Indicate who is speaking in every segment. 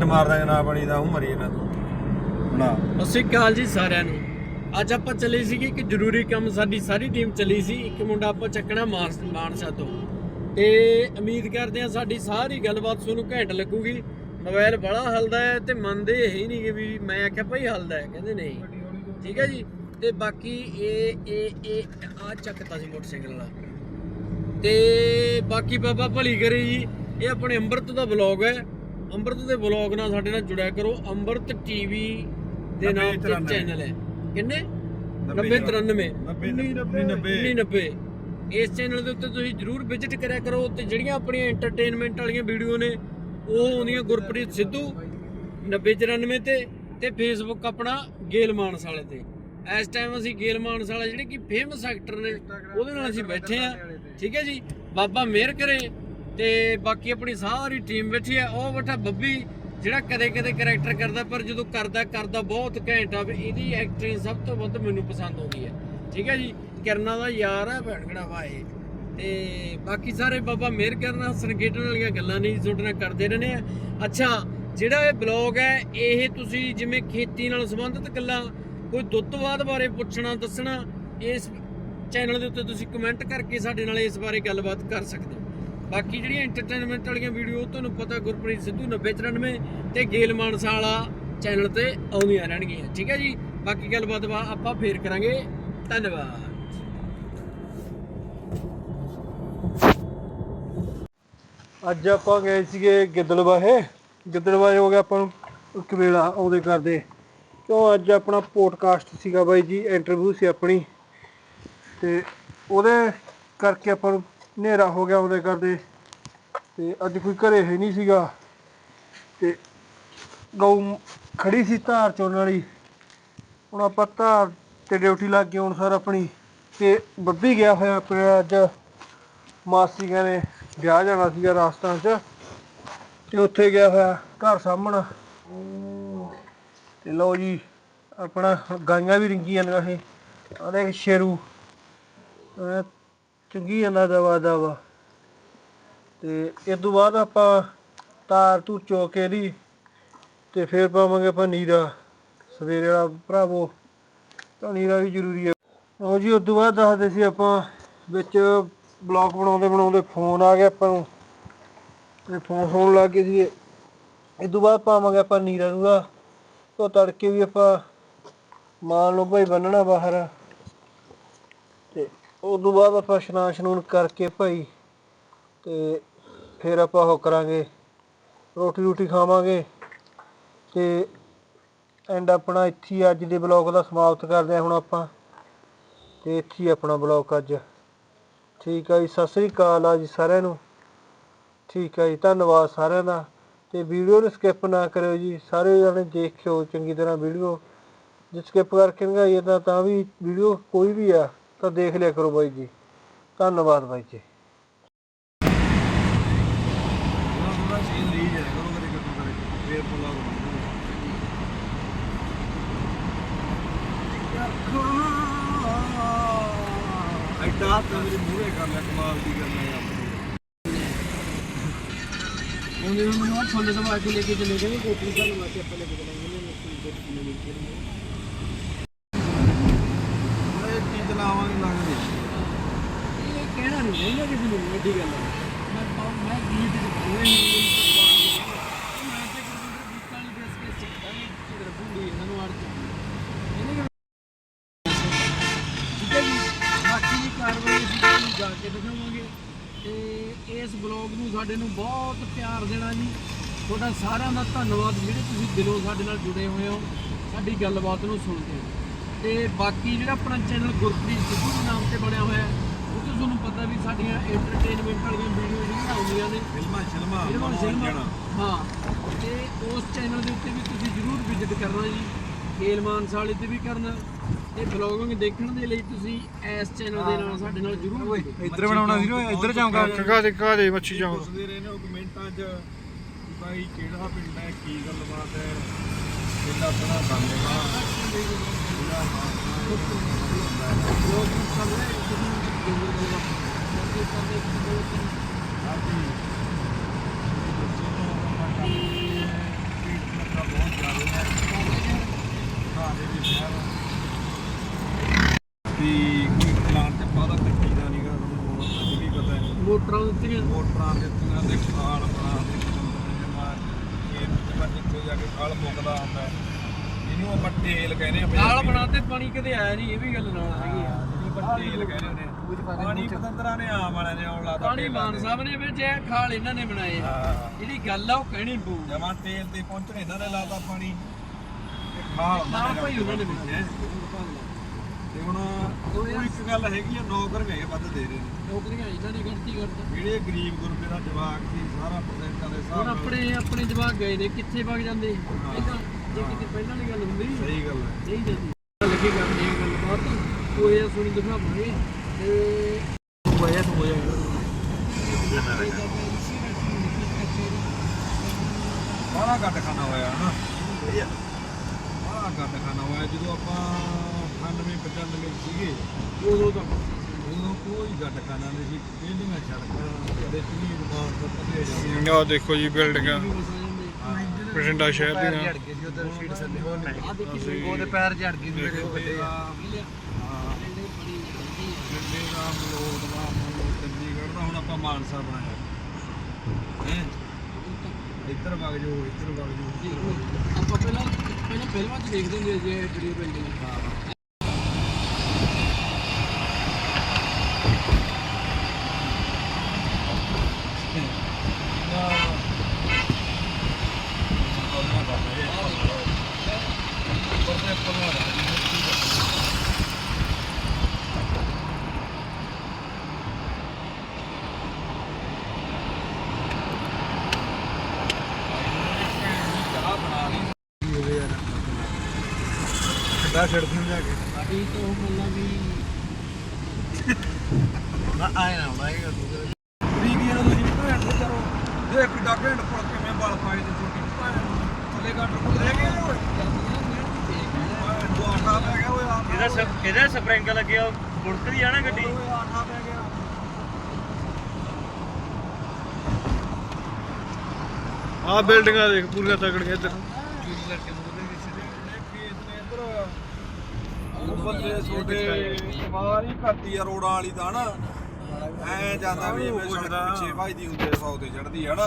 Speaker 1: Heat ਮਾਰਦਾ ਜਨਾਬ ਬਣੀ ਦਾ ਉਹ ਮਰੀ ਇਹਨਾਂ ਤੋਂ। ਬਣਾ
Speaker 2: ਸਤਿ ਸ਼੍ਰੀ ਅਕਾਲ ਜੀ ਸਾਰਿਆਂ ਨੂੰ। ਅੱਜ ਆਪਾਂ ਚੱਲੇ ਸੀਗੇ ਇੱਕ ਜ਼ਰੂਰੀ ਕੰਮ ਸਾਡੀ ਸਾਰੀ ਟੀਮ ਚੱਲੀ ਸੀ ਇੱਕ ਮੁੰਡਾ ਆਪਾਂ ਚੱਕਣਾ ਮਾਨਸ ਮਾਨਸਾ ਤੋਂ। ਤੇ ਉਮੀਦ ਕਰਦੇ ਹਾਂ ਸਾਡੀ ਸਾਰੀ ਗੱਲਬਾਤ ਤੁਹਾਨੂੰ ਘੈਂਟ ਲੱਗੂਗੀ। ਮੋਬਾਈਲ ਬੜਾ ਹਲਦਾ ਹੈ ਤੇ ਮੰਨਦੇ ਹੈ ਹੀ ਨਹੀਂ ਕਿ ਵੀ ਮੈਂ ਆਖਿਆ ਭਾਈ ਹਲਦਾ ਹੈ ਕਹਿੰਦੇ ਨਹੀਂ। ਠੀਕ ਹੈ ਜੀ? ਤੇ ਬਾਕੀ ਇਹ ਇਹ ਇਹ ਆ ਚੱਕਤਾ ਸੀ ਮੋਟਰਸਾਈਕਲ ਵਾਲਾ। ਤੇ ਬਾਕੀ ਬਾਬਾ ਭਲੀ ਕਰੇ ਜੀ ਇਹ ਆਪਣੇ ਅੰਮ੍ਰਿਤ ਦਾ ਵਲੌਗ ਹੈ। ਅੰਮ੍ਰਿਤ ਦੇ ਵਲੌਗ ਨਾਲ ਸਾਡੇ ਨਾਲ ਜੁੜਿਆ ਕਰੋ। ਅੰਮ੍ਰਿਤ ਟੀਵੀ ਦੇ ਨਾਮ ਤੇ
Speaker 1: 90
Speaker 2: ਚੈਨਲ ਹੈ। ਕਿੰਨੇ?
Speaker 1: 90
Speaker 2: 9093
Speaker 1: 90 90
Speaker 2: 90 ਇਸ ਚੈਨਲ ਦੇ ਉੱਤੇ ਤੁਸੀਂ ਜਰੂਰ ਵਿਜ਼ਿਟ ਕਰਿਆ ਕਰੋ ਤੇ ਜਿਹੜੀਆਂ ਆਪਣੀਆਂ ਐਂਟਰਟੇਨਮੈਂਟ ਵਾਲੀਆਂ ਵੀਡੀਓ ਨੇ ਉਹ ਆਉਂਦੀਆਂ ਗੁਰਪ੍ਰੀਤ ਸਿੱਧੂ 9094 ਤੇ ਤੇ ਫੇਸਬੁੱਕ ਆਪਣਾ ਗੇਲ ਮਾਨਸ ਵਾਲੇ ਤੇ। ਇਸ ਟਾਈਮ ਅਸੀਂ ਗੇਲ ਮਾਨਸ ਵਾਲਾ ਜਿਹੜੇ ਕਿ ਫੇਮਸ ਐਕਟਰ ਨੇ ਉਹਦੇ ਨਾਲ ਅਸੀਂ ਬੈਠੇ ਆ ਠੀਕ ਹੈ ਜੀ? ਬਾਬਾ ਮਿਹਰ ਕਰੇ। ਤੇ ਬਾਕੀ ਆਪਣੀ ਸਾਰੀ ਟੀਮ ਬੈਠੀ ਹੈ ਉਹ ਬੈਠਾ ਬੱਬੀ, ਜਿਹੜਾ ਕਦੇ ਕਦੇ ਕੈਰੈਕਟਰ ਕਰਦਾ, ਪਰ ਜਦੋਂ ਕਰਦਾ ਕਰਦਾ ਬਹੁਤ ਘੈਂਟ ਆ ਇਹਦੀ ਐਕਟਰਿੰਗ ਸਭ ਤੋਂ ਵੱਧ ਮੈਨੂੰ ਪਸੰਦ ਆਉਂਦੀ ਹੈ ਠੀਕ ਹੈ ਜੀ? ਕਿਰਨਾ ਦਾ ਯਾਰ ਹੈ ਭੈਣਕੜਾ ਵਾਏ ਤੇ ਬਾਕੀ ਸਾਰੇ ਬਾਬਾ ਮਿਹਰ ਕਰਨਾ ਸੰਗੇਟਣ ਵਾਲੀਆਂ ਗੱਲਾਂ ਨਹੀਂ ਤੁਹਾਡੇ ਨਾਲ ਕਰਦੇ ਰਹਿੰਦੇ ਆ। ਅੱਛਾ, ਜਿਹੜਾ ਇਹ ਬਲੌਗ ਹੈ, ਇਹ ਤੁਸੀਂ ਜਿਵੇਂ ਖੇਤੀ ਨਾਲ ਸੰਬੰਧਿਤ ਗੱਲਾਂ, ਕੋਈ ਦੁੱਤਵਾਦ ਬਾਰੇ ਪੁੱਛਣਾ, ਦੱਸਣਾ, ਇਸ ਚੈਨਲ ਦੇ ਉੱਤੇ ਤੁਸੀਂ ਕਮੈਂਟ ਕਰਕੇ ਸਾਡੇ ਨਾਲ ਇਸ ਬਾਰੇ ਗੱਲਬਾਤ ਕਰ ਸਕਦੇ ਹੋ। ਬਾਕੀ ਜਿਹੜੀਆਂ ਐਂਟਰਟੇਨਮੈਂਟ ਵਾਲੀਆਂ ਵੀਡੀਓ ਤੁਹਾਨੂੰ ਪਤਾ ਗੁਰਪ੍ਰੀਤ ਸਿੱਧੂ 9094 ਤੇ ਗੇਲ ਮਾਨਸਾ ਵਾਲਾ ਚੈਨਲ ਤੇ ਆਉਂਦੀਆਂ ਰਹਿਣਗੀਆਂ। ਠੀਕ ਹੈ ਜੀ? ਬਾਕੀ ਗੱਲਬਾਤ ਆਪਾਂ ਫੇਰ ਕਰਾਂਗੇ। ਧੰਨਵਾਦ।
Speaker 3: ਅੱਜ ਆਪਾਂ ਗਏ ਸੀਗੇ ਗਿੱਦੜਵਾਹੇ ਗਿੱਦੜਬਾਹੇ ਹੋ ਗਿਆ ਆਪਾਂ ਨੂੰ ਇੱਕ ਵੇਲਾ ਆਉਂਦੇ ਕਰਦੇ। ਕਿਉਂ ਅੱਜ ਆਪਣਾ ਪੋਡਕਾਸਟ ਸੀਗਾ ਬਾਈ ਜੀ ਇੰਟਰਵਿਊ ਸੀ ਆਪਣੀ। ਤੇ ਉਹਦੇ ਕਰਕੇ ਆਪਾਂ ਨੂੰ ਹਨੇਰਾ ਹੋ ਗਿਆ ਉਹਦੇ ਕਰਦੇ ਤੇ ਅੱਜ ਕੋਈ ਘਰੇ ਹੈ ਨਹੀਂ ਸੀਗਾ ਤੇ ਗਊ ਖੜੀ ਸੀ ਧਾਰ ਚੋਣ ਵਾਲੀ। ਹੁਣ ਆਪਾਂ ਧਾਰ ਤੇ ਡਿਊਟੀ ਲੱਗ ਗਈ ਹੁਣ ਸਰ ਆਪਣੀ ਤੇ ਬੱਬੀ ਗਿਆ ਹੋਇਆ ਆਪਣਾ ਅੱਜ। ਮਾਸੀ ਕਹਿੰਦੇ ਵਿਆਹ ਜਾਣਾ ਸੀਗਾ ਰਾਜਸਥਾਨ ਚ ਤੇ ਉੱਥੇ ਗਿਆ ਹੋਇਆ ਘਰ ਸਾਹਮਣਾ ਤੇ ਲਓ ਜੀ ਆਪਣਾ ਹੁਣ ਗਾਈਆਂ ਵੀ ਰਿੰਗੀਆਂ ਜਾਂਦੀਆਂ ਇਹ ਆਹ ਦੇਖ ਸ਼ੇਰੂ। ਐਂ ਚੰਗੀ ਜਾਂਦਾ ਦਵਾ ਵਾ ਤੇ ਇਸ ਤੋਂ ਬਾਅਦ ਆਪਾਂ ਤਾਰ ਤੂੰ ਚੋਕੇ ਦੀ ਤੇ ਫਿਰ ਪਾਵਾਂਗੇ ਆਪਾਂ ਨੀਰਾ। ਸਵੇਰੇ ਵਾਲਾ ਭਰਾਵੋ, ਤਾਂ ਨੀਰਾ ਵੀ ਜ਼ਰੂਰੀ ਹੈ ਉਹ ਜੀ, ਉਸ ਤੋਂ ਬਾਅਦ ਦੱਸਦੇ ਸੀ ਆਪਾਂ ਵਿੱਚ ਬਲੌਗ ਬਣਾਉਂਦੇ ਬਣਾਉਂਦੇ ਫੋਨ ਆ ਗਿਆ ਆਪਾਂ ਨੂੰ। ਤੇ ਫੋਨ ਹੋਣ ਲੱਗ ਗਏ ਸੀ ਇਸ ਤੋਂ ਬਾਅਦ ਪਾਵਾਂਗੇ ਆਪਾਂ ਨੀਰਾ ਨੂਰਾ। ਤੋਂ ਤੜਕੇ ਵੀ ਆਪਾਂ ਮਾਨ ਲਓ, ਭਾਈ ਬੰਨਣਾ ਬਾਹਰ। ਉਸ ਤੋਂ ਬਾਅਦ ਆਪਾਂ ਇਸ਼ਨਾਨ ਇਸ਼ਨੂਨ ਕਰਕੇ ਭਾਈ ਤੇ ਫਿਰ ਆਪਾਂ ਉਹ ਕਰਾਂਗੇ, ਰੋਟੀ ਰੋਟੀ ਖਾਵਾਂਗੇ ਤੇ ਐਂਡ ਆਪਣਾ ਇੱਥੇ ਅੱਜ ਦੇ ਬਲੌਗ ਦਾ ਸਮਾਪਤ ਕਰਦੇ ਹਾਂ ਹੁਣ ਆਪਾਂ ਤੇ ਇੱਥੇ ਆਪਣਾ ਬਲੌਗ ਅੱਜ। ਠੀਕ ਆ ਜੀ, ਸਤਿ ਸ੍ਰੀ ਅਕਾਲ ਆ ਜੀ ਸਾਰਿਆਂ ਨੂੰ। ਠੀਕ ਆ ਜੀ, ਧੰਨਵਾਦ ਸਾਰਿਆਂ ਦਾ ਤੇ ਵੀਡੀਓ ਨੂੰ ਸਕਿਪ ਨਾ ਕਰਿਓ ਜੀ, ਸਾਰੇ ਜਣੇ ਦੇਖਿਓ ਚੰਗੀ ਤਰ੍ਹਾਂ ਵੀਡੀਓ। ਜੇ ਸਕਿਪ ਕਰਕੇ ਨਗਾਈਏ ਤਾਂ ਤਾਂ ਵੀ ਵੀਡੀਓ ਕੋਈ ਵੀ ਆ ਤਾਂ ਦੇਖ ਲਿਆ ਕਰੋ ਬਾਈ ਜੀ। ਧੰਨਵਾਦ ਬਾਈ ਜੀ।
Speaker 1: ਐਡਾ ਤਾਂ ਮੇਰੇ ਮੂਹਰੇ ਕਰ ਲਿਆ, ਕਮਾਲ ਦੀ ਗੱਲ ਹੈ ਆਪਣੀ।
Speaker 2: ਉਹਨੇ ਮੈਨੂੰ ਛੋਲੇ ਸਭਾ ਕੇ ਲੈ ਕੇ ਚਲੇ ਗਏ ਕੋਟਲੀ ਸਾਹਿਬ ਵਾਸਤੇ ਆਪਾਂ ਲੈ ਕੇ ਚਲਾਂਗੇ ਨਾ ਕੋਟਲੀ ਲੈ ਕੇ
Speaker 1: ਇਹ ਕੀ ਚਲਾਵਾਂਗੇ ਲੱਗਦੇ
Speaker 2: ਇਹ ਕਹਿਣਾ ਨਹੀਂ ਚਾਹੀਦਾ ਕਿਸੇ ਨੂੰ ਵੱਡੀ ਗੱਲ ਹੈ ਮੈਂ ਪਾਉ ਮੈਂ ਗੀਤ ਚ ਪੂਰੇ ਨਹੀਂ ਮੈਂ ਤੇ ਗੁਰਵਿੰਦਰ ਗੀਤਾਂ ਵਾਲੀ ਦੇਸ ਕੇ ਸਿੱਖਦਾ ਨਹੀਂ ਕਿਧਰ ਬੁੰਡੀ ਇਹਨਾਂ ਨੂੰ ਅੜ ਜਾਂਦੀ ਠੀਕ ਹੈ ਜੀ ਬਾਕੀ ਦੀ ਕਾਰਵਾਈ ਅਸੀਂ ਤੁਹਾਨੂੰ ਜਾ ਕੇ ਦਿਖਾਵਾਂਗੇ। ਤੇ ਇਸ ਬਲੌਗ ਨੂੰ ਸਾਡੇ ਨੂੰ ਬਹੁਤ ਪਿਆਰ ਦੇਣਾ ਜੀ। ਤੁਹਾਡਾ ਸਾਰਿਆਂ ਦਾ ਧੰਨਵਾਦ ਜਿਹੜੇ ਤੁਸੀਂ ਦਿਲੋਂ ਸਾਡੇ ਨਾਲ ਜੁੜੇ ਹੋਏ ਹੋ ਸਾਡੀ ਗੱਲਬਾਤ ਨੂੰ ਸੁਣਦੇ ਹੋ। ਤੇ ਬਾਕੀ ਜਿਹੜਾ ਆਪਣਾ ਚੈਨਲ ਗੁਰਪ੍ਰੀਤ ਸਿੱਧੂ ਦੇ ਨਾਮ ਤੇ ਬਣਿਆ ਹੋਇਆ ਹੈ ਤੁਹਾਨੂੰ ਪਤਾ ਵੀ ਸਾਡੀਆਂ ਐਂਟਰਟੇਨਮੈਂਟ ਵਾਲੀਆਂ ਵੀਡੀਓ ਜਿਹੜੀਆਂ ਆਉਂਦੀਆਂ ਨੇ।
Speaker 1: ਫਿਲਮਾਂ ਸ਼ਿਲਮਾਂ
Speaker 2: ਫਿਲਮਾਂ। ਫਿਲਮਾਂ ਹਾਂ। ਤੇ ਉਸ ਚੈਨਲ ਦੇ ਉੱਤੇ ਵੀ ਤੁਸੀਂ ਜਰੂਰ ਵਿਜ਼ਿਟ ਕਰਨਾ ਜੀ। ਖੇਲ ਮਾਨਸਾ ਵਾਲੇ ਤੇ ਵੀ ਕਰਨਾ। ਤੇ ਬਲੌਗਿੰਗ ਦੇਖਣ ਦੇ ਲਈ ਤੁਸੀਂ ਇਸ ਚੈਨਲ ਦੇ ਨਾਲ ਸਾਡੇ ਨਾਲ ਜਰੂਰ
Speaker 1: ਇੱਧਰ ਬਣਾਉਣਾ ਸੀ ਨਾ ਇੱਧਰ ਜਾਊਂਗਾ।
Speaker 3: ਕਗਾ ਦੇ ਕਗਾ ਦੇ ਮੱਛੀ ਜਾਓ
Speaker 1: ਪੁੱਛਦੇ ਰਹੇ ਨੇ ਉਹ ਕਮੈਂਟਾਂ 'ਚ ਭਾਈ ਕਿਹੜਾ ਪਿੰਡ ਹੈ ਕੀ ਗੱਲਬਾਤ ਹੈ? ਪਿੰਡ ਆਪਣਾ
Speaker 2: ਲੋਕ ਤੁਸੀਂ ਜਰੂਰ
Speaker 1: ਹਾਂਜੀ ਬੱਚੇ ਨੂੰ
Speaker 2: ਮੋਟਰਾਂ ਦਿੱਤੀਆਂ।
Speaker 1: ਮੋਟਰਾਂ ਦਿੱਤੀਆਂ ਤੇ ਖਾਲ ਬਣਾ ਦਿੱਤੀ ਜਾ ਕੇ ਖਾਲ ਮੁੱਕਦਾ ਹੁੰਦਾ। ਇਹਨੂੰ ਆਪਾਂ ਤੇਲ ਕਹਿੰਦੇ ਆ।
Speaker 2: ਨਾਲ ਬਣਾਤੇ ਪਾਣੀ ਕਦੇ ਆਇਆ ਨਹੀਂ ਇਹ ਵੀ ਗੱਲ ਨਾਲ ਹੈਗੀ ਆ।
Speaker 1: ਜਿਹਨੂੰ ਆਪਾਂ ਤੇਲ ਕਹਿੰਦੇ ਨੇ ਪਾਣੀ ਪਤੰਦਰਾਂ ਨੇ ਆਮ ਵਾਲਿਆਂ ਨੇ ਆਉਣ ਲਾਤਾ
Speaker 2: ਪਾਣੀ ਮਾਨ ਸਾਹਿਬ ਨੇ ਵਿੱਚ ਇਹ ਖਾਲ ਇਹਨਾਂ ਨੇ ਬਣਾਏ। ਆ।
Speaker 1: ਹਾਂ।
Speaker 2: ਜਿਹੜੀ ਗੱਲ ਆ ਉਹ ਕਹਿਣੀ ਪਊ।
Speaker 1: ਜਮਾ ਤੇਲ ਤੇ ਪਹੁੰਚਣੇ ਇਹਨਾਂ ਨੇ ਲਾਤਾ ਪਾਣੀ। ਤੇ ਖਾਲ
Speaker 2: ਨਾ
Speaker 1: ਉਹਨਾਂ
Speaker 2: ਭਾਈ ਉਹਨਾਂ ਨੇ
Speaker 1: ਵਿੱਚ
Speaker 2: ਬਣਾਏ
Speaker 1: ਤੇ ਹੁਣ ਉਹ ਇੱਕ ਗੱਲ ਹੈਗੀ ਆ ਨੌਕਰ ਹੈਗੇ ਵੱਧ ਦੇ ਰਹੇ ਨੇ।
Speaker 2: ਨੌਕਰੀਆਂ ਇਹਨਾਂ ਨੇ ਗਿਣਤੀ ਕਰਤਾ।
Speaker 1: ਜਿਹੜੇ ਗਰੀਬ ਗੁਰਬੇ ਦਾ ਜਵਾਕ ਸੀ ਸਾਰਾ ਪਰਸੈਂਟਾਂ ਦੇ ਹਿਸਾਬ
Speaker 2: ਹੁਣ
Speaker 1: ਨਾਲ।
Speaker 2: ਆਪਣੇ ਆਪਣੇ ਜਵਾਕ ਗਏ ਨੇ ਕਿੱਥੇ ਵਗ ਜਾਂਦੇ? ਪਹਿਲਾਂ ਜੇ ਕਿਤੇ ਪਹਿਲਾਂ ਵਾਲੀ ਗੱਲ ਹੁੰਦੀ।
Speaker 1: ਸਹੀ ਗੱਲ ਹੈ।
Speaker 2: ਨਹੀਂ ਜਾਂਦੀ। ਲੱਗੇ ਕਰਦੇ ਆ ਗੱਲਬਾਤ ਉਹ ਇਹ ਸੁਣੀ ਦਿਖਾਵਾਂਗੇ ਤੇ ਹੋਇਆ ਤਾਂ ਹੋਇਆ
Speaker 1: ਬੜਾ ਗੱਡ ਖਾਣਾ ਹੋਇਆ ਹਨਾ ਬੜਾ ਗੱਡ ਖਾਣਾ ਹੋਇਆ। ਜਦੋਂ ਆਪਾਂ 98 95 ਸੀਗੇ
Speaker 2: ਉਦੋਂ ਤਾਂ
Speaker 1: ਉਦੋਂ ਕੋਈ ਗੱਡ ਖਾਣਾ ਨਹੀਂ ਸੀ। ਪਹਿਲੀਆਂ ਸੜਕਾਂ ਕਦੇ ਚੀਨੀ ਦੁਕਾਨ ਤੋਂ ਪਤੇ ਜਾਂਦੇ
Speaker 4: ਆ ਦੇਖੋ ਜੀ ਬਿਲਡਿੰਗਾਂ ਬਠਿੰਡਾ ਸ਼ਹਿਰ ਦੀਆਂ।
Speaker 1: ਗਏ ਸੀ ਉਧਰ ਸੀਟ ਥੱਲੇ ਹੋਣ
Speaker 2: ਆ ਦੇਖੀ
Speaker 1: ਉਹਦੇ ਪੈਰ ਝੜ ਗਏ ਸੀ
Speaker 2: ਲਿਆ
Speaker 1: ਹਾਂ
Speaker 2: ਡੰਡੇ ਬੜੀ ਜਾਂਦੀ ਆ
Speaker 1: ਦਿੱਲੀ ਦਾ ਮਲੋਟ ਦਾ ਮਲੋਟ ਚੰਡੀਗੜ੍ਹ ਦਾ ਹੁਣ ਆਪਾਂ ਮਾਨਸਾ ਬਣਾਇਆ। ਹੈ? ਇੱਧਰ ਵਗ ਜਾਓ ਇੱਧਰ ਵਗ ਜਾਓ
Speaker 2: ਜੀ, ਆਪਾਂ ਪਹਿਲਾਂ ਪਹਿਲਾਂ ਫਿਲਮਾਂ 'ਚ ਦੇਖਦੇ ਹੁੰਦੇ ਇਹ ਜਿਹੜੀ ਬਿਲਡਿੰਗ
Speaker 1: ਕਿੱਦਾਂ ਛੱਡਦੇ ਜਾ ਕੇ।
Speaker 2: ਸਾਡੀ ਤੋਂ ਮਤਲਬ ਵੀ
Speaker 1: ਨਾ ਆਏ ਨਾ ਫਰੀ ਕੀ ਨਾ ਤੁਸੀਂ ਭੈਣ ਦੇ ਕਰੋ? ਦੇਖ ਕਿੱਡਾ ਘੈਂਟ ਪੁੱਲ ਕਿਵੇਂ ਬਲ ਪਾਏ ਤੇ ਛੋਟੀ ਭੈਣ ਥੱਲੇ ਗੱਡ ਪੁੱਲ ਰਹਿ ਗਏ ਓਏ। ਭੈਣ ਦੋ ਆਠਾ ਪੈ ਗਿਆ ਓਏ ਆਠਾ
Speaker 5: ਇਹਦਾ ਸਪ- ਇਹਦਾ ਸਪਰਿੰਗ ਲੱਗਿਆ? ਉਹ ਗੁੜਕਦੀ ਆ ਨਾ ਗੱਡੀ।
Speaker 1: ਓਏ ਆਠਾ ਪੈ ਗਿਆ।
Speaker 4: ਆ ਬਿਲਡਿੰਗਾਂ ਦੇਖ ਪੂਰੀਆਂ ਤਕੜੀਆਂ ਇੱਧਰ।
Speaker 1: ਚੋਰੀ ਕਰਕੇ ਮੁੰਡੇ ਵਿੱਚ ਜਿਹੜੇ ਖੇਤ ਨੇ ਇੱਧਰ ਉਹ ਬੰਦੇ ਛੋਟੇ ਬਾਹਰ ਹੀ ਕਰਦੀ ਆ ਰੋਡਾਂ ਵਾਲੀ ਤਾਂ ਨਾ। ਐ ਜਾਂਦਾ ਵੀ ਜਿਵੇਂ ਸੜਕ ਪਿੱਛੇ ਵੱਜਦੀ ਹੁੰਦੇ ਸੌ ਤੇ ਚੜਦੀ ਆ ਨਾ।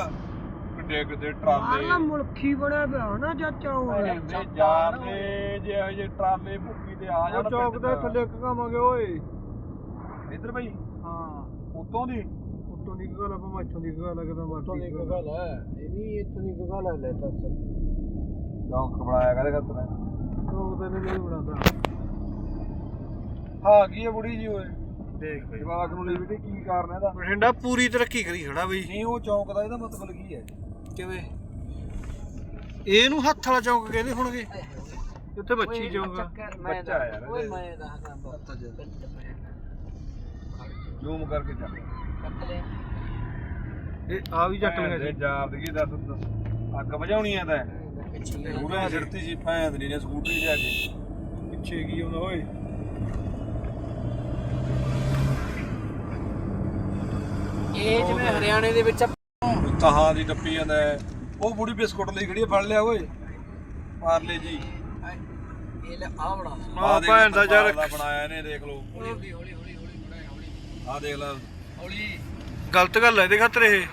Speaker 1: ਕਿੱਡੇ ਕਿੱਡੇ ਟਰਾਲੇ।
Speaker 2: ਮੁਲਖੀ ਬਣਿਆ ਪਿਆ ਨਾ ਚਾਚਾ ਉਹ
Speaker 1: ਦੇ ਯਾਰ ਨੇ ਜੇ ਇਹ ਜੇ ਟਰਾਲੇ ਭੁੱਕੀ ਤੇ ਆ ਜਾਣ ਚੌਕ ਦੇ ਥੱਲੇ ਇੱਕ ਕਾਵਾਂਗੇ ਓਏ। ਇੱਧਰ ਬਈ।
Speaker 2: ਹਾਂ।
Speaker 1: ਉਤੋਂ ਦੀ?
Speaker 4: ਉੱਤੋਂ ਦੀ ਗੱਲ ਆਪਾਂ ਇੱਥੋਂ ਦੀ ਗੱਲ ਲੱਗਦਾ
Speaker 2: ਗੱਲ ਹੈ ਇਹ ਵੀ ਇੱਥੋਂ ਦੀ ਗੱਲ ਹੈ ਲੈ ਤਾਂ
Speaker 1: ਚੌਕ ਬਣਾਇਆ ਕਦੇ ਖਤਰਾ।
Speaker 4: ਲੋਕ ਤਾਂ ਨਹੀਂ ਬਣਾਦਾ
Speaker 1: ਹਾਂ ਕੀ ਹੈ ਬੁੜੀ ਜੀ ਓਏ?
Speaker 4: ਦੇਖ ਬਈ।
Speaker 1: ਜਵਾਕ ਨੂੰ ਲਈ ਬੇਟੇ ਕੀ ਕਾਰਨ ਇਹਦਾ?
Speaker 4: ਬਠਿੰਡਾ ਪੂਰੀ ਤਰੱਕੀ ਕਰੀ ਖੜਾ ਬਈ।
Speaker 1: ਨਹੀਂ ਉਹ ਚੌਕ ਦਾ ਇਹਦਾ ਮਤਲਬ ਕੀ ਹੈ
Speaker 4: ਕਿਵੇਂ? ਇਹਨੂੰ ਹੱਥ ਵਾਲਾ ਚੌਂਕ ਕਹਿੰਦੇ ਹੋਣਗੇ। ਉੱਥੇ ਬੱਚੀ ਚੌਂਕ ਆ।
Speaker 1: ਬੱਚਾ ਯਾਰ
Speaker 2: ਓਏ। ਮੈਂ ਦੱਸਦਾ ਬਹੁਤ।
Speaker 1: ਜ਼ੂਮ ਕਰਕੇ ਚੱਲ।
Speaker 4: ਇਹ ਆ ਵੀ ਜੱਟ ਲਗਾ
Speaker 1: ਦੇ
Speaker 4: ਜੀ
Speaker 1: ਦੱਸ ਅੱਗ ਵਜਾਉਣੀ ਆ ਤਾਂ। ਪੂਰਾ ਸਿਰਤੀ ਸੀ ਭੈਣ ਦੀ ਨੇ ਸਕੂਟਰੀ ਲਿਆ ਕੇ।
Speaker 4: ਪਿੱਛੇ ਕੀ ਆਉਂਦਾ ਓਏ?
Speaker 2: ਇਹ ਜਿਵੇਂ ਹਰਿਆਣੇ ਦੇ ਵਿੱਚ
Speaker 1: ਤਹਾਂ ਦੀ ਟੱਪੀ ਜਾਂਦਾ ਹੈ। ਉਹ ਬੁੜੀ ਬਿਸਕੁਟ ਲਈ ਖੜੀ ਆ, ਫੜ ਲਿਆ ਓਏ। ਪਾਰਲੇ ਜੀ।
Speaker 2: ਇਹ ਲੈ ਆ ਬਣਾ।
Speaker 4: ਆਹ ਭੈਣ ਦਾ ਯਾਰ
Speaker 1: ਦਾ ਬਣਾਇਆ ਇਹਨੇ ਦੇਖ ਲਓ।
Speaker 2: ਹੌਲੀ ਹੌਲੀ ਹੌਲੀ ਹੌਲੀ ਹੌਲੀ ਬਣਾਇਆ ਹੌਲੀ।
Speaker 1: ਆਹ ਦੇਖ ਲੈ।
Speaker 2: ਹੌਲੀ।
Speaker 4: ਗਲਤ ਗੱਲ ਹੈ ਇਹਦੇ ਖਾਤਰ ਇਹ।
Speaker 2: ਇਹ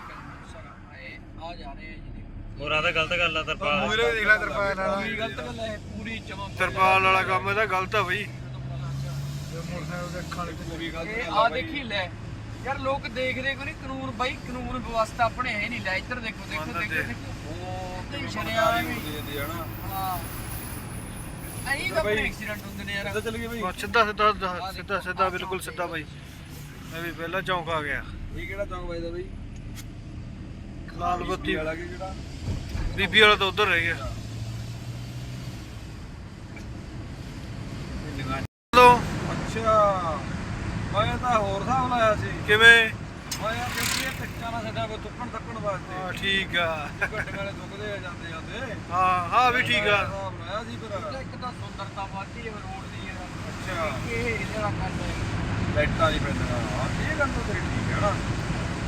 Speaker 2: ਆ ਜਾ ਰਹੇ ਆ ਜੀ।
Speaker 5: ਹੋਰ ਗਲਤ ਗੱਲ ਆ ਤਰਪਾਲ
Speaker 1: ਮੂਰੇ ਦੇਖ ਲੈ ਤਰਪਾਲ
Speaker 2: ਪੂਰੀ ਗਲਤ ਗੱਲ ਹੈ ਪੂਰੀ ਚਮਕ
Speaker 4: ਤਰਪਾਲ ਵਾਲਾ ਕੰਮ ਇਹਦਾ ਗਲਤ ਆ ਬਈ।
Speaker 1: ਮੋਟਰਸਾਈਕਲ ਦੇ ਅੱਖਾਂ ਵਾਲੀ ਪੂਰੀ ਗੱਲ
Speaker 2: ਇਹ ਆ ਦੇਖੀ ਲੈ। ਯਾਰ ਲੋਕ ਦੇਖਦੇ ਕੋਈ ਨਹੀਂ? ਕਾਨੂੰਨ ਬਾਈ ਕਾਨੂੰਨ ਵਿਵਸਥਾ ਆਪਣੇ ਹੈ ਨਹੀਂ ਲੈ ਇੱਧਰ ਦੇਖੋ ਦੇਖੋ ਦੇਖੋ ਦੇਖੋ।
Speaker 1: ਉਹ
Speaker 2: ਨਹੀਂ
Speaker 1: ਕਿਵੇਂ
Speaker 2: ਸ਼ਰਿਆ
Speaker 1: ਸਰਕਾਰੀ
Speaker 2: ਵੀ।
Speaker 1: ਹੁੰਦੀ ਜਾਂਦੀ ਹੈ ਨਾ?
Speaker 2: ਹਾਂ। ਐਂ ਤਾਂ ਆਪਣੇ ਐਕਸੀਡੈਂਟ ਹੁੰਦੇ ਨੇ ਯਾਰ।
Speaker 1: ਕਿੱਦਾਂ ਚੱਲ ਗਈ ਬਈ।
Speaker 4: ਬਸ ਸਿੱਧਾ ਸਿੱਧਾ ਸਿੱਧਾ- ਸਿੱਧਾ ਸਿੱਧਾ ਬਿਲਕੁਲ ਸਿੱਧਾ ਬਾਈ। ਮੈਂ ਵੀ ਪਹਿਲਾ ਚੌਂਕ ਆ ਗਿਆ।
Speaker 1: ਇਹ ਕਿਹੜਾ ਚੌਂਕ ਵੱਜਦਾ ਬਈ?
Speaker 4: ਲਾਲ ਬੱਤੀ।
Speaker 1: ਵਾਲਾ ਕਿ ਕਿਹੜਾ?
Speaker 4: ਬੀਬੀ ਵਾਲਾ ਤਾਂ ਉਧਰ ਰਹਿ ਗਿਆ। ਲੋ
Speaker 1: ਅੱਛਾ। ਮੈਂ ਤਾਂ ਹੋਰ ਹਿਸਾਬ ਲਾਇਆ ਸੀ।
Speaker 4: ਕਿਵੇਂ?
Speaker 1: ਮੈਂ ਆ ਕਹਿੰਦੀ ਇਹ ਟਿੱਕਾ ਨਾ ਸਾਡਾ ਕੋਈ ਤੁੱਕਣ ਤੱਕਣ ਵਾਸਤੇ।
Speaker 4: ਹਾਂ ਠੀਕ ਆ।
Speaker 1: ਗੱਡੇ ਵਾਲੇ ਦੁੱਕਦੇ ਆ ਜਾਂਦੇ ਜਾਂਦੇ
Speaker 4: ਹਾਂ ਹਾਂ ਵੀ ਠੀਕ ਆ।
Speaker 1: ਹਿਸਾਬ ਲਾਇਆ ਸੀ ਫਿਰ।
Speaker 2: ਇੱਕ ਤਾਂ ਸੁੰਦਰਤਾ ਵਾਧੀ ਹੈ ਰੋਡ ਦੀ ਯਾਰ
Speaker 1: ਅੱਛਾ।
Speaker 2: ਇਹ ਜਿਹੜਾ ਕਰਦਾ ਹੈ।
Speaker 1: ਲਾਈਟਾਂ ਨਹੀਂ ਪੈਂਦੀਆਂ। ਹਾਂ ਇਹ ਗੱਲ ਤਾਂ ਤੇਰੀ ਠੀਕ ਹੈ ਨਾ।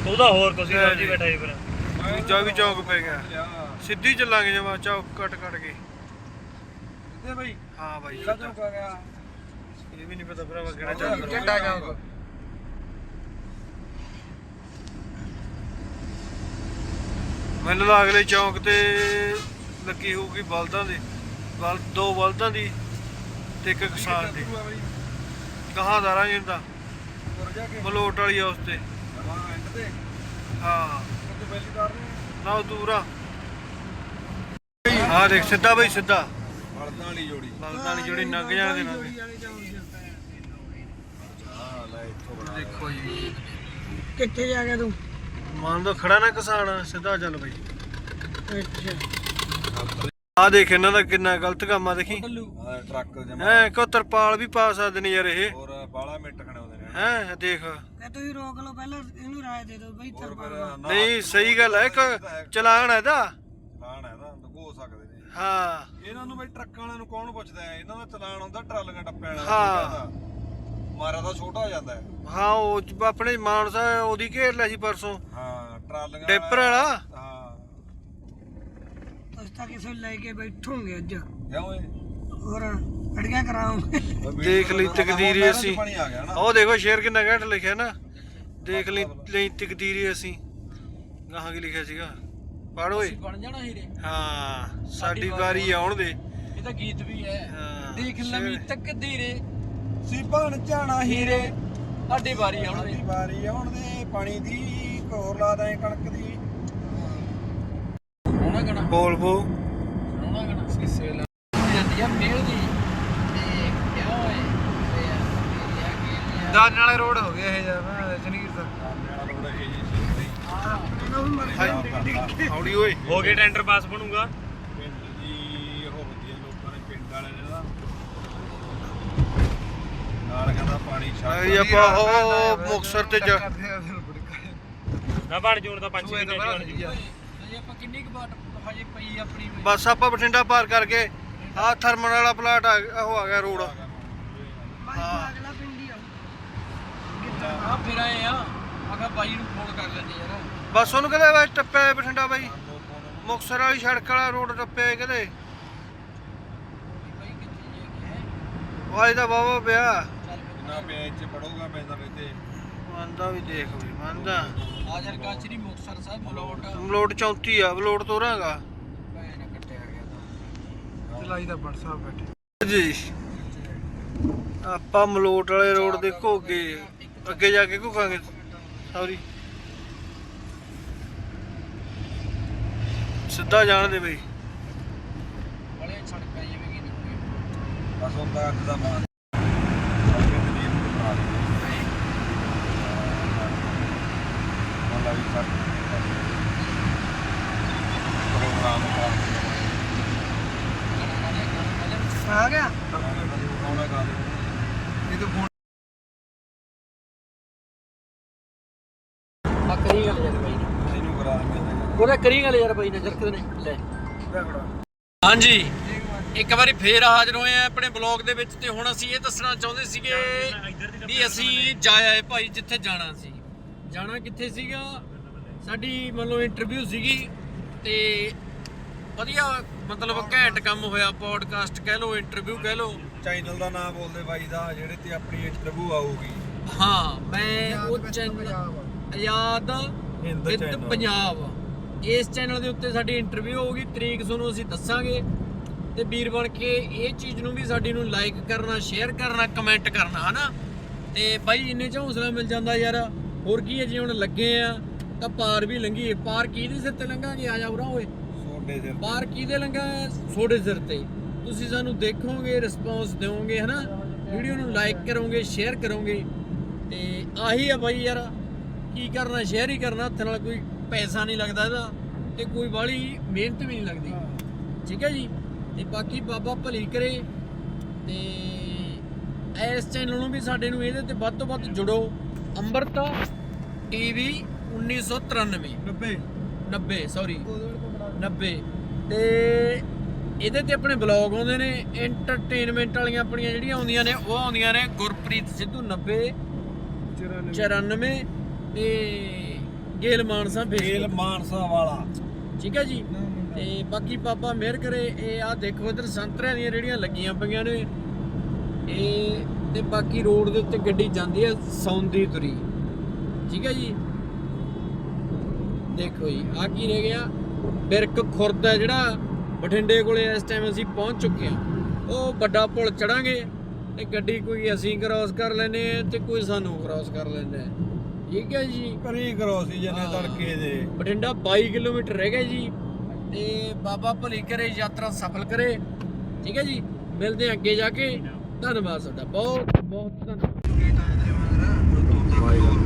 Speaker 5: ਤੂੰ ਤਾਂ ਹੋਰ ਕੁਛ ਹੀ ਸਮਝੀ ਬੈਠਾ ਸੀ ਫਿਰ।
Speaker 4: ਦੂਜਾ ਵੀ ਚੌਂਕ ਪੈ ਗਿਆ। ਸਿੱਧੀ ਚੱਲਾਂਗੇ ਜਮਾ ਚੌਕ ਕੱਟ ਕੱਟ ਕੇ
Speaker 1: ਤੇ ਬਈ?
Speaker 4: ਹਾਂ ਬਾਈ।
Speaker 1: ਕਿਹੜਾ ਚੌਂਕ ਆ ਗਿਆ?
Speaker 4: ਇਹ ਵੀ ਨਹੀਂ ਪਤਾ ਭਰਾਵਾ ਕਿਹੜਾ ਚੱਲ ਰਿਹਾ।
Speaker 1: ਝੰਡਾ ਚੌਂਕ
Speaker 4: ਮੈਨੂੰ ਤਾਂ ਅਗਲੇ ਚੌਂਕ ਤੇ ਲੱਗੀ ਹੋਊਗੀ ਬਲਦਾਂ ਦੀ। ਬਲ ਦੋ ਬਲਦਾਂ ਦੀ ਤੇ ਇੱਕ ਕਿਸਾਨ ਦੀ। ਕਹਾਂ ਦਾਰਾ ਜੀ ਦਾ
Speaker 1: ਤੁਰ ਜਾ ਕੇ?
Speaker 4: ਮਲੋਟ ਵਾਲੀ ਆ ਉਸ ਤੇ।
Speaker 1: ਹਾਂ। ਨੂੰ
Speaker 4: ਦੂਰ ਆ। ਦੇਖ ਸਿੱਧਾ ਬਈ ਸਿੱਧਾ।
Speaker 1: ਬਲਦਾਂ ਵਾਲੀ ਜੋੜੀ।
Speaker 4: ਬਲਦਾਂ ਵਾਲੀ ਜਿਹੜੀ ਲੰਘ ਜਾਣਗੇ ਨਾ
Speaker 1: ਹਾਂ ਲੈ ਇੱਥੋਂ ਬਣਾ
Speaker 4: ਦੇਖੋ ਜੀ।
Speaker 2: ਕਿੱਥੇ ਜਾ ਗਿਆ ਤੂੰ?
Speaker 4: ਮੰਨ ਦੋ ਖੜਾ ਨਾ ਕਿਸਾਨ ਸਿੱਧਾ ਚੱਲ ਬਈ।
Speaker 2: ਅੱਛਾ।
Speaker 4: ਆ ਦੇਖ ਇਹਨਾਂ ਦਾ ਕਿੰਨਾ ਗਲਤ ਕੰਮ ਆ ਦੇਖੀ।
Speaker 1: ਹਾਂ ਟਰੱਕ ਜਮਾ।
Speaker 4: ਹੈ ਕੋ ਤਰਪਾਲ ਵੀ ਪਾ ਸਕਦੇ ਨੇ ਯਾਰ ਇਹ।
Speaker 1: ਹੋਰ ਬਾਲਾ ਮਿੰਟ ਖਣਾਉਂਦੇ ਨੇ।
Speaker 4: ਹੈ ਦੇਖ।
Speaker 2: ਕਹ ਤੁਸੀਂ ਰੋਕ ਲਓ ਪਹਿਲਾਂ ਇਹਨੂੰ ਰਾਏ ਦੇ ਦਿਓ ਬਈ
Speaker 1: ਹੋਰ ਫਿਰ ਨਾ
Speaker 4: ਨਹੀਂ ਸਹੀ ਗੱਲ ਹੈ ਇੱਕ ਚਲਾਨ ਹੈ ਇਹਦਾ।
Speaker 1: ਚਲਾਨ ਹੈ ਨਾ ਲਗੋ ਸਕਦੇ ਨੇ।
Speaker 4: ਹਾਂ।
Speaker 1: ਇਹਨਾਂ ਨੂੰ ਬਈ ਟਰੱਕਾਂ ਵਾਲਿਆਂ ਨੂੰ ਕੌਣ ਪੁੱਛਦਾ ਹੈ? ਇਹਨਾਂ ਦਾ ਚਲਾਨ ਹੁੰਦਾ ਟਰਾਲੀਆਂ ਟੱਪਿਆਂ ਵਾਲਾ
Speaker 4: ਹਾਂ।
Speaker 1: ਮਾਰਾ ਤਾਂ ਛੋਟਾ ਹੋ ਜਾਂਦਾ ਹੈ।
Speaker 4: ਹਾਂ ਉਹ ਜ- ਆਪਣੇ ਮਾਨਸਾ ਉਹਦੀ ਘੇਰ ਲਿਆ ਸੀ ਪਰਸੋਂ।
Speaker 1: ਹਾਂ ਟਰਾਲੀਆਂ
Speaker 4: ਡੈਪਰ ਵਾਲਾ।
Speaker 1: ਹਾਂ।
Speaker 2: ਅਸੀਂ ਤਾਂ ਕਿਸੇ ਨੂੰ ਲੈ ਕੇ ਬੈਠੂਗੇ ਅੱਜ।
Speaker 1: ਕਿਉਂ ਇਹ
Speaker 2: ਹੋਰ ਅੜੀਆਂ ਕਰਾਉਂਗੇ
Speaker 4: ਦੇਖ ਲਈ ਤਕਦੀਰੀ ਅਸੀਂ।
Speaker 1: ਪਾਣੀ ਆ ਗਿਆ ਨਾ।
Speaker 4: ਉਹ ਦੇਖੋ ਸ਼ੇਰ ਕਿੰਨਾ ਘੱਟ ਲਿਖਿਆ ਨਾ। ਦੇਖ ਲਈ ਲਈ ਤਕਦੀਰੀ ਅਸੀਂ। ਗਾਹਾਂ ਕੀ ਲਿਖਿਆ ਸੀਗਾ? ਪੜ੍ਹ ਓਏ।
Speaker 2: ਬਣ ਜਾਣਾ ਹੀਰੇ
Speaker 4: ਹਾਂ ਸਾਡੀ ਵਾਰੀ ਆਉਣ ਦੇ।
Speaker 2: ਇਹ ਤਾਂ ਗੀਤ ਵੀ ਹੈ।
Speaker 4: ਹਾਂ
Speaker 2: ਦੇਖ ਲਵੀ ਤਕਦੀਰੇ।
Speaker 1: ਸੀ ਬਣ ਜਾਣਾ
Speaker 2: ਹੀਰੇ ਸਾਡੀ ਵਾਰੀ ਆਉਣ
Speaker 1: ਸਾਡੀ ਵਾਰੀ ਆਉਣ ਦੇ ਪਾਣੀ ਦੀ ਘੋਰ ਲਾ ਦੇ ਕਣਕ ਦੀ।
Speaker 2: ਰੋਣਾ ਗਣਾ
Speaker 4: ਬੋਲ ਬੋ।
Speaker 2: ਰੋਣਾ ਗਣਾ ਸੀਸੇ ਲਾ ਜਾਂਦੀ ਆ ਮੇਲ ਦੀ ਤੇ ਕਿਆ ਹੋਏ ਤੇ ਯਾ ਕੀ
Speaker 4: ਦਾਨ ਵਾਲੇ ਰੋਡ ਹੋ ਗਿਆ ਇਹ ਜਮਾ ਜਨੀਰ ਦਾ। ਹੌੜੀ ਓਏ।
Speaker 5: ਹੋ ਗਏ ਟੈਂਡਰ ਪਾਸ ਬਣੂਗਾ
Speaker 1: ਪਿੰਡ ਦੀ ਉਹ ਹੁੰਦੀ ਹੈ ਲੋਕਾਂ ਨੇ ਪਿੰਡ ਵਾਲੇ ਨੇ ਨਾ ਨਾਲ ਕਹਿੰਦਾ ਪਾਣੀ ਛੱਡ
Speaker 4: ਇਹ ਆਪਾਂ ਉਹ ਮੁਕਸਰ ਤੇ ਜਾ
Speaker 5: ਨਾ ਬਣ ਜੂਣ ਦਾ 5 ਮਹੀਨੇ ਚ ਬਣ ਜੂ
Speaker 2: ਹਜੇ ਆਪਾਂ ਕਿੰਨੀ ਕੁ ਬਾਟ ਹਜੇ ਪਈ ਆਪਣੀ
Speaker 4: ਬਸ ਆਪਾਂ ਬਠਿੰਡਾ ਪਾਰ ਕਰਕੇ ਆ ਥਰਮਲ ਵਾਲਾ ਪਲਾਟ ਆ ਗਿਆ- ਉਹ ਆ ਗਿਆ ਰੋਡ।
Speaker 2: ਅਗਲਾ ਪਿੰਡੀ ਆ। ਆ ਫਿਰ ਆਏ ਆ। ਆਗਾ ਬਾਈ ਨੂੰ ਫੋਨ ਕਰ ਲੈਂਦੇ ਯਾਰ।
Speaker 4: ਬਸ ਉਹਨੂੰ ਕਹਿੰਦੇ ਵਾ ਟੱਪਿਆ ਬਠਿੰਡਾ ਬਾਈ। ਮੁਕਸਰ ਵਾਲੀ ਸੜਕ ਵਾਲਾ ਰੋਡ ਟੱਪਿਆ ਕਹਿੰਦੇ
Speaker 2: ਬਾਈ ਕਿੱਥੇ ਜੇ ਕਿ ਹੈ
Speaker 4: ਉਹ ਅਜੇ ਤਾਂ ਬਾਬਾ ਪਿਆ।
Speaker 1: ਕਿੰਨਾ ਪਿਆ ਇੱਥੇ ਪੜੋਗਾ ਪੈਂਦਾ ਨੇ ਤੇ
Speaker 4: ਮੰਨਦਾ ਵੀ ਦੇਖ ਵੀ ਮੰਨਦਾ।
Speaker 2: ਆ ਜਰ ਕਾਚਰੀ ਮੁਕਸਰ ਸਾਹਿਬ ਮਲੋਟ
Speaker 4: ਬਲੋਟ 34 ਆ ਬਲੋਟ ਤੋਰਾਂਗਾ।
Speaker 2: ਭੈਣ ਕੱਟਿਆ ਗਿਆ
Speaker 4: ਚਲਾਈ ਦਾ WhatsApp ਬੈਠੇ। ਜੀ ਆਪਾਂ ਮਲੋਟ ਵਾਲੇ ਰੋਡ ਦੇ ਘੋਗੇ ਅੱਗੇ। ਜਾ ਕੇ ਘੁਕਾਂਗੇ ਸੌਰੀ। ਸਿੱਧਾ ਜਾਣ ਦੇ ਬਈ।
Speaker 2: ਬੜੇ ਛੜਕਾਂ ਜਿਵੇਂ ਕਿ ਨਿਕਲੇ
Speaker 1: ਬਸ ਹੁੰਦਾ ਅੱਜ ਦਾ ਮਾਨ ਅੱਗੇ ਤੇ ਨੀਂਦ ਨੂੰ ਬਣਾ ਲਈ ਮੰਨ ਲਾ ਵੀ ਸਰ ਪ੍ਰੋਗਰਾਮ ਦਾ
Speaker 2: ਆ ਗਿਆ
Speaker 1: ਆਉਣਾ ਗਾ ਦੇ ਇਹ ਤਾਂ ਫੋਨ
Speaker 2: ਆ ਕਰੀ ਗੱਲ ਯਾਰ ਬਾਈ।
Speaker 1: ਇਹਨੂੰ ਕਰਾ ਦਿੰਦੇ
Speaker 2: ਉਹਦਾ ਕਰੀ ਗੱਲ ਯਾਰ ਬਾਈ ਨੇ ਜਰਕਦੇ ਨੇ ਲੈ। ਹਾਂਜੀ। ਇੱਕ ਵਾਰੀ ਫੇਰ ਹਾਜ਼ਰ ਹੋਏ ਆ ਆਪਣੇ ਬਲੌਗ ਦੇ ਵਿੱਚ ਤੇ ਹੁਣ ਅਸੀਂ ਇਹ ਦੱਸਣਾ ਚਾਹੁੰਦੇ ਸੀਗੇ ਵੀ ਅਸੀਂ ਜਾ ਆਏ ਭਾਈ ਜਿੱਥੇ ਜਾਣਾ ਸੀ। ਜਾਣਾ ਕਿੱਥੇ ਸੀਗਾ? ਸਾਡੀ ਮੰਨ ਲਓ ਇੰਟਰਵਿਊ ਸੀਗੀ ਤੇ ਵਧੀਆ ਮਤਲਬ ਘੈਂਟ ਕੰਮ ਹੋਇਆ ਪੋਡਕਾਸਟ ਕਹਿ ਲਓ ਇੰਟਰਵਿਊ ਕਹਿ ਲਓ।
Speaker 1: ਚੈਨਲ ਦਾ ਨਾਮ ਬੋਲਦੇ ਬਾਈ ਦਾ ਜਿਹੜੇ ਤੇ ਆਪਣੀ ਇੰਟਰਵਿਊ ਆਊਗੀ।
Speaker 2: ਹਾਂ ਮੈਂ ਉਹ channel Azad
Speaker 1: Hind
Speaker 2: with
Speaker 1: channel।
Speaker 2: Punjab. ਇਸ ਚੈਨਲ ਦੇ ਉੱਤੇ ਸਾਡੀ ਇੰਟਰਵਿਊ ਹੋਊਗੀ ਤਰੀਕ ਤੁਹਾਨੂੰ ਅਸੀਂ ਦੱਸਾਂਗੇ। ਤੇ ਵੀਰ ਬਣ ਕੇ ਇਹ ਚੀਜ਼ ਨੂੰ ਵੀ ਸਾਡੀ ਨੂੰ ਲਾਈਕ ਕਰਨਾ ਸ਼ੇਅਰ ਕਰਨਾ ਕਮੈਂਟ ਕਰਨਾ ਹਨਾ? ਤੇ ਬਾਈ ਇੰਨੇ ਚ ਹੌਸਲਾ ਮਿਲ ਜਾਂਦਾ ਯਾਰ। ਹੋਰ ਕੀ ਹੈ ਜੇ ਹੁਣ ਲੱਗੇ ਆ ਤਾਂ ਪਾਰ ਵੀ ਲੰਘੀਏ। ਪਾਰ ਕਿਹਦੇ ਸਿਰ ਤੇ ਲੰਘਾਂਗੇ? ਆ ਜਾ ਉਰਾ ਓਏ।
Speaker 1: ਸੋਡੇ ਦੇ
Speaker 2: ਪਾਰ ਕਿਹਦੇ ਲੰਘਾ? ਤੁਹਾਡੇ ਸਿਰ ਤੇ। ਤੁਸੀਂ ਸਾਨੂੰ ਦੇਖੋਗੇ ਰਿਸਪੌਂਸ ਦਿਓਗੇ ਹਨਾ? ਵੀਡੀਓ ਨੂੰ ਲਾਈਕ ਕਰੋਗੇ ਸ਼ੇਅਰ ਕਰੋਗੇ। ਤੇ ਆਹੀ ਆ ਬਾਈ ਯਾਰ। ਕੀ ਕਰਨਾ ਸ਼ੇਅਰ ਹੀ ਕਰਨਾ ਹੱਥ ਨਾਲ ਕੋਈ ਪੈਸਾ ਨਹੀਂ ਲੱਗਦਾ ਇਹਦਾ ਤੇ ਕੋਈ ਬਾਹਲੀ ਮਿਹਨਤ ਵੀ ਨਹੀਂ ਲੱਗਦੀ। ਠੀਕ ਹੈ ਜੀ? ਤੇ ਬਾਕੀ ਬਾਬਾ ਭਲੀ ਕਰੇ ਤੇ ਇਸ ਚੈਨਲ ਨੂੰ ਵੀ ਸਾਡੇ ਨੂੰ ਇਹਦੇ ਤੇ ਵੱਧ ਤੋਂ ਵੱਧ ਜੁੜੋ। ਅੰਮ੍ਰਿਤ ਟੀਵੀ 1993
Speaker 1: 90
Speaker 2: 90 ਸੌਰੀ 90 ਤੇ ਇਹਦੇ ਤੇ ਆਪਣੇ ਬਲੌਗ ਆਉਂਦੇ ਨੇ ਐਂਟਰਟੇਨਮੈਂਟ ਵਾਲੀਆਂ ਆਪਣੀਆਂ ਜਿਹੜੀਆਂ ਆਉਂਦੀਆਂ ਨੇ ਉਹ ਆਉਂਦੀਆਂ ਨੇ ਗੁਰਪ੍ਰੀਤ ਸਿੱਧੂ 90 94 ਤੇ ਗੇਲ ਮਾਨਸਾ
Speaker 1: ਤੇਲ
Speaker 2: ਫੇਸਬੁੱਕ
Speaker 1: ਮਾਨਸਾ ਵਾਲਾ।
Speaker 2: ਠੀਕ ਹੈ ਜੀ? ਤੇ ਬਾਕੀ ਬਾਬਾ ਮਿਹਰ ਕਰੇ ਇਹ ਆ ਦੇਖੋ ਇਧਰ ਸੰਤਰਿਆਂ ਦੀਆਂ ਰੇੜੀਆਂ ਲੱਗੀਆਂ ਪਈਆਂ ਨੇ। ਇਹ ਤੇ ਬਾਕੀ ਰੋਡ ਦੇ ਉੱਤੇ ਗੱਡੀ ਜਾਂਦੀ ਹੈ ਸੌਂਦੀ ਤੁਰੀ ਠੀਕ ਹੈ ਜੀ? ਦੇਖੋ ਜੀ ਆ ਕੀ ਰਹਿ ਗਿਆ? ਬਿਰਕ ਖੁਰਦ ਹੈ ਜਿਹੜਾ ਬਠਿੰਡੇ ਕੋਲੇ ਇਸ ਟਾਈਮ ਅਸੀਂ ਪਹੁੰਚ ਚੁੱਕੇ ਹਾਂ। ਉਹ ਵੱਡਾ ਪੁਲ ਚੜਾਂਗੇ ਤੇ ਗੱਡੀ ਕੋਈ ਅਸੀਂ ਕ੍ਰਾਸ ਕਰ ਲੈਨੇ ਆ ਤੇ ਕੋਈ ਸਾਨੂੰ ਕ੍ਰਾਸ ਕਰ ਲੈਂਦਾ ਹੈ। ਠੀਕ ਹੈ ਜੀ?
Speaker 1: ਕਰੀ ਕਰੋ ਸੀ ਜਨੇ। ਤੜਕੇ ਦੇ।
Speaker 2: ਬਠਿੰਡਾ 22 ਕਿਲੋਮੀਟਰ ਰਹਿ ਗਿਆ ਜੀ। ਤੇ ਬਾਬਾ ਭਲੀ ਕਰੇ ਯਾਤਰਾ ਸਫਲ ਕਰੇ। ਠੀਕ ਹੈ ਜੀ? ਮਿਲਦੇ ਹਾਂ ਅੱਗੇ ਜਾ ਕੇ। ਧੰਨਵਾਦ ਤੁਹਾਡਾ ਬਹੁਤ ਬਹੁਤ ਧੰਨਵਾਦ।